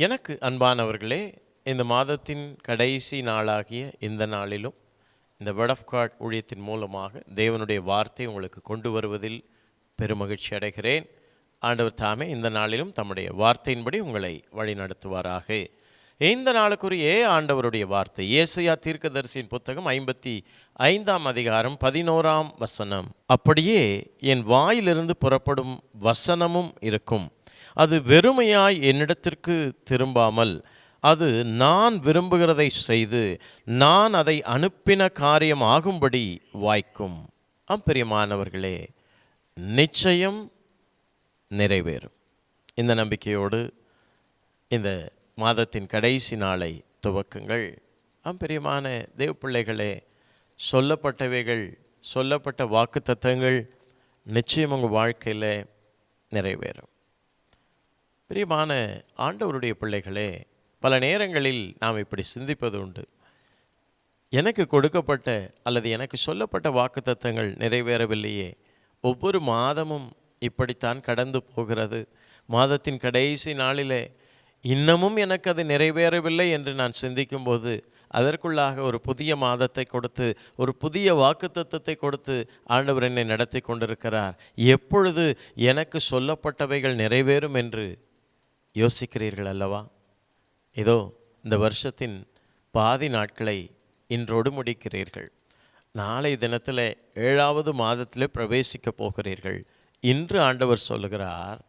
எனக்கு அன்பானவர்களே இந்த மாதத்தின் கடைசி நாளாகிய இந்த நாளிலும் இந்த வேர்ட் ஆஃப் காட் ஊழியத்தின் மூலமாக தேவனுடைய வார்த்தை உங்களுக்கு கொண்டு வருவதில் பெருமகிழ்ச்சி அடைகிறேன். ஆண்டவர் தாமே இந்த நாளிலும் தம்முடைய வார்த்தையின்படி உங்களை வழிநடத்துவாராக இந்த நாளுக்குரிய ஆண்டவருடைய வார்த்தை ஏசையா தீர்க்கதரிசியின் புத்தகம் ஐம்பத்தி ஐந்தாம் அதிகாரம் பதினோராம் வசனம். அப்படியே என் வாயிலிருந்து புறப்படும் வசனமும் இருக்கும். அது வெறுமையாய் என்னிடத்திற்கு திரும்பாமல் அது நான் விரும்புகிறதை செய்து நான் அதை அனுப்பின காரியம் ஆகும்படி வாய்க்கும். அப்பிரியமானவர்களே நிச்சயம் நிறைவேறும். இந்த நம்பிக்கையோடு இந்த மாதத்தின் கடைசி நாளை துவக்குங்கள். அம்பிரியமான தேவ பிள்ளைகளே சொல்லப்பட்டவைகள் சொல்லப்பட்ட வாக்கு தத்தங்கள் நிச்சயம் உங்கள் வாழ்க்கையில் நிறைவேறும். பிரியமான ஆண்டவருடைய பிள்ளைகளே பல நேரங்களில் நாம் இப்படி சிந்திப்பது உண்டு. எனக்கு கொடுக்கப்பட்ட அல்லது எனக்கு சொல்லப்பட்ட வாக்குத்தத்தங்கள் நிறைவேறவில்லையே. ஒவ்வொரு மாதமும் இப்படித்தான் கடந்து போகிறது. மாதத்தின் கடைசி நாளிலே இன்னமும் எனக்கு அது நிறைவேறவில்லை என்று நான் சிந்திக்கும்போது அதற்குள்ளாக ஒரு புதிய மாதத்தை கொடுத்து ஒரு புதிய வாக்குத்தத்தத்தை கொடுத்து ஆண்டவர் என்னை நடத்தி கொண்டிருக்கிறார். எப்பொழுது எனக்கு சொல்லப்பட்டவைகள் நிறைவேறும் என்று யோசிக்கிறீர்கள் அல்லவா இதோ இந்த வருஷத்தின் பாதி நாட்களை இன்றோடு முடிக்கிறீர்கள். நாளை தினத்தில் ஏழாவது மாதத்தில் பிரவேசிக்க போகிறீர்கள் இன்று ஆண்டவர் சொல்லுகிறார்.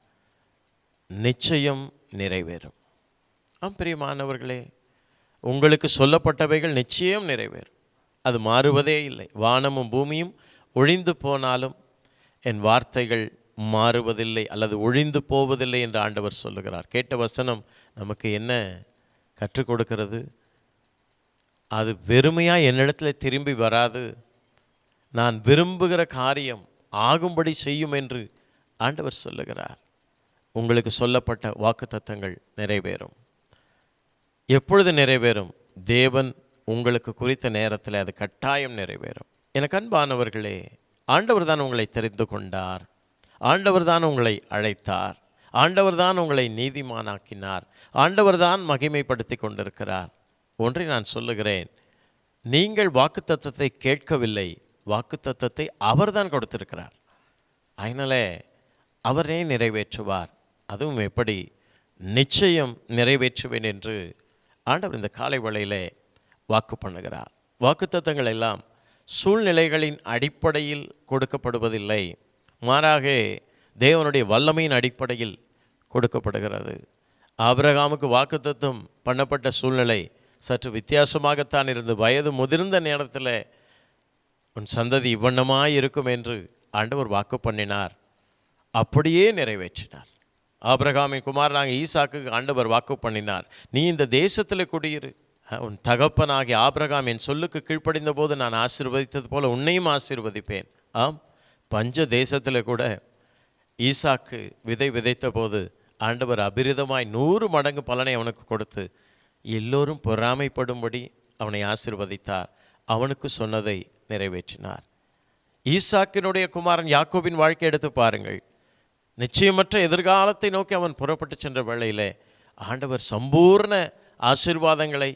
நிச்சயம் நிறைவேறும். ஆம் பிரியமானவர்களே உங்களுக்கு சொல்லப்பட்டவைகள் நிச்சயம் நிறைவேறும். அது மாறுவதே இல்லை. வானமும் பூமியும் ஒழிந்து போனாலும் என் வார்த்தைகள் மாறுவதில்லை அல்லது ஒழிந்து போவதில்லை என்று ஆண்டவர் சொல்லுகிறார். கேட்ட வசனம் நமக்கு என்ன கற்றுக் கொடுக்கிறது? அது வெறுமையாக என்னிடத்தில் திரும்பி வராது. நான் விரும்புகிற காரியம் ஆகும்படி செய்யும் என்று ஆண்டவர் சொல்லுகிறார். உங்களுக்கு சொல்லப்பட்ட வாக்குத்தத்தங்கள் நிறைவேறும். எப்பொழுது நிறைவேறும்? தேவன் உங்களுக்கு குறித்த நேரத்தில் அது கட்டாயம் நிறைவேறும். எனக்கு அன்பானவர்களே ஆண்டவர் தான் உங்களை தெரிந்து கொண்டார். ஆண்டவர் தான் உங்களை அழைத்தார். ஆண்டவர் தான் உங்களை நீதிமானாக்கினார். ஆண்டவர் தான் மகிமைப்படுத்தி கொண்டிருக்கிறார். ஒன்றை நான் சொல்லுகிறேன். நீங்கள் வாக்குத்தத்தத்தை கேட்கவில்லை. வாக்குத்தத்தத்தை அவர்தான் கொடுத்திருக்கிறார். அதனாலே அவரே நிறைவேற்றுவார். அதுவும் எப்படி? நிச்சயம் நிறைவேற்றுவேன் என்று ஆண்டவர் இந்த காலை வேளையிலே வாக்கு பண்ணுகிறார். வாக்குத்தத்தங்கள் எல்லாம் சூழ்நிலைகளின் அடிப்படையில் கொடுக்கப்படுவதில்லை. மாறாக தேவனுடைய வல்லமையின் அடிப்படையில் கொடுக்கப்படுகிறது. ஆபிரகாமுக்கு வாக்குத்தத்துவம் பண்ணப்பட்ட சூழ்நிலை சற்று வித்தியாசமாகத்தான் இருந்து வயது முதிர்ந்த நேரத்தில் உன் சந்ததி இவ்வண்ணமாக இருக்கும் என்று ஆண்டவர் வாக்கு பண்ணினார். அப்படியே நிறைவேற்றினார். ஆபிரகாமின் குமாரனாக ஈசாக்கு ஆண்டவர் வாக்கு பண்ணினார். நீ இந்த தேசத்தில் குடியிரு. உன் தகப்பனாகிய ஆபிரகாம் என் சொல்லுக்கு கீழ்ப்படிந்த போது நான் ஆசீர்வதித்தது போல உன்னையும் ஆசீர்வதிப்பேன். ஆம். பஞ்ச தேசத்தில் கூட ஈசாக்கு விதை விதைத்த போது ஆண்டவர் அபிரிதமாய் நூறு மடங்கு பலனை அவனுக்கு கொடுத்து எல்லோரும் பொறாமைப்படும்படி அவனை ஆசிர்வதித்தார். அவனுக்கு சொன்னதை நிறைவேற்றினார். ஈசாக்கினுடைய குமாரன் யாக்கோபின் வாழ்க்கை எடுத்து பாருங்கள். நிச்சயமற்ற எதிர்காலத்தை நோக்கி அவன் புறப்பட்டு சென்ற வேளையிலே ஆண்டவர் சம்பூர்ண ஆசீர்வாதங்களை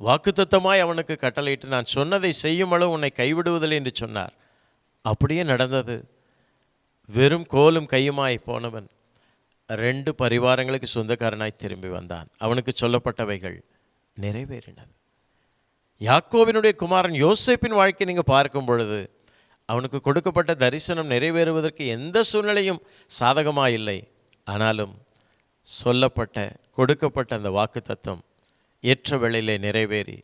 வாக்குத்தத்தமாய் அவனுக்கு கட்டளையிட்டு நான் சொன்னதை செய்யும் அளவு உன்னை கைவிடுவதில்லை என்று சொன்னார். அப்படியே நடந்தது. வெறும் கோலும் கையுமாய் போனவன் ரெண்டு பரிவாரங்களுக்கு சொந்தக்காரனாய் திரும்பி வந்தான். அவனுக்கு சொல்லப்பட்டவைகள் நிறைவேறினது. யாக்கோவினுடைய குமாரன் யோசிப்பின் வாழ்க்கை நீங்கள் பார்க்கும் பொழுது அவனுக்கு கொடுக்கப்பட்ட தரிசனம் நிறைவேறுவதற்கு எந்த சூழ்நிலையும் சாதகமாக இல்லை ஆனாலும் சொல்லப்பட்ட கொடுக்கப்பட்ட அந்த வாக்கு தத்துவம் ஏற்ற வேளையிலே நிறைவேறி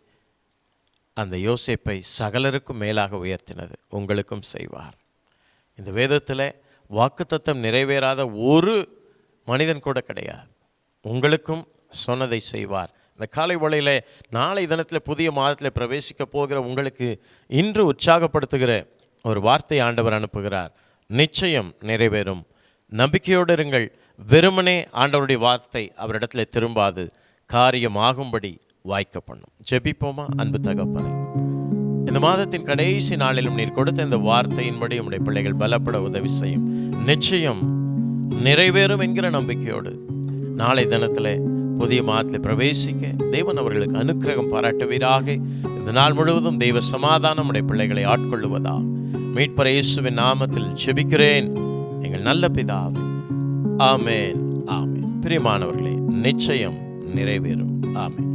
அந்த யோசிப்பை சகலருக்கும் மேலாக உயர்த்தினது. உங்களுக்கும் செய்வார். இந்த வேதத்தில் வாக்குத்தத்தம் நிறைவேறாத ஒரு மனிதன் கூட கிடையாது. உங்களுக்கும் சொன்னதை செய்வார். இந்த காலை வழியில் நாளை தினத்தில் புதிய மாதத்தில் பிரவேசிக்க போகிற உங்களுக்கு இன்று உற்சாகப்படுத்துகிற ஒரு வார்த்தை ஆண்டவர் அனுப்புகிறார். நிச்சயம் நிறைவேறும். நம்பிக்கையோடு இருங்கள். வெறுமனே ஆண்டவருடைய வார்த்தை அவரிடத்தில் திரும்பாது. காரியம் ஆகும்படி வாய்க்க பண்ணும். ஜெபிப்போமா? அன்பு தகப்பனை. இந்த மாதத்தின் கடைசி நாளிலும் நீர் கொடுத்த இந்த வார்த்தையின்படி உடைய பிள்ளைகள் பலப்பட உதவி செய்யும். நிச்சயம் நிறைவேறும் என்கிற நம்பிக்கையோடு நாளை தினத்தில் புதிய மாதத்தில் பிரவேசிக்க தேவன் அவர்களுக்கு அனுக்கிரகம் பாராட்டுவீராக. இந்த நாள் முழுவதும் தெய்வ சமாதானம் உடைய பிள்ளைகளை ஆட்கொள்ளுவதா? மீட்பர் இயேசுவின் நாமத்தில் செபிக்கிறேன் எங்கள் நல்ல பிதாவே. ஆமேன் ஆமேன். பிரியமானவர்களே நிச்சயம் நிறைவேறும். ஆமேன்.